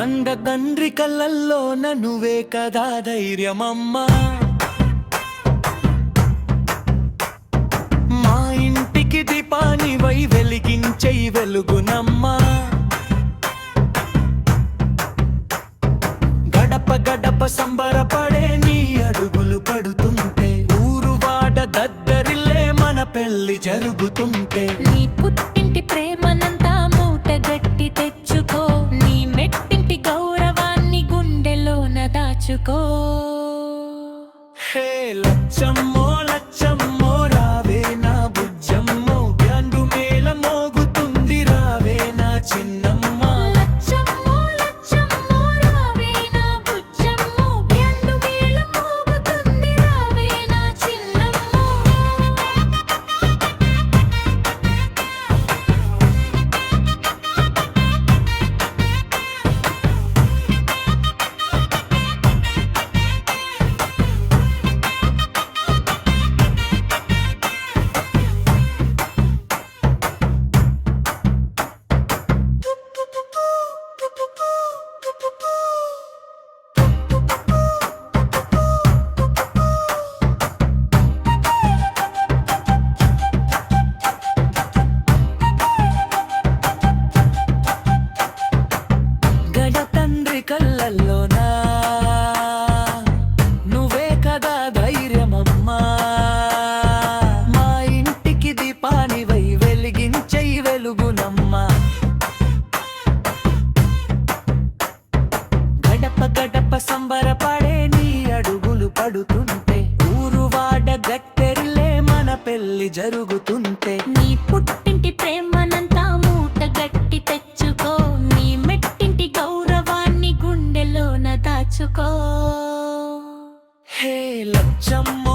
తండ్రి కళ్ళల్లో నువ్వే కదా ధైర్యమమ్మా. మా ఇంటికి దీపాని వై వెలిగించే వెలుగునమ్మా. గడప గడప సంబరపడే నీ అడుగులు పడుతుంటే ఊరు వాడ దద్దరిల్లే మన పెళ్ళి జరుగుతుంటే. నీ పుట్టింటి ప్రేమనంతా దాచుకో వెలిగించే వెలుగునమ్మా గడప గడప సంబరపడే నీ అడుగులు పడుతుంటే ఊరు వాడ గట్టెరిలే మన పెళ్ళి జరుగుతుంటే. నీ పుట్టింటి ప్రేమనంతా మూట గట్టి తెచ్చుకో నీ మెట్టింటి గౌరవాన్ని గుండెలోన దాచుకో. హే లచ్చమ్మ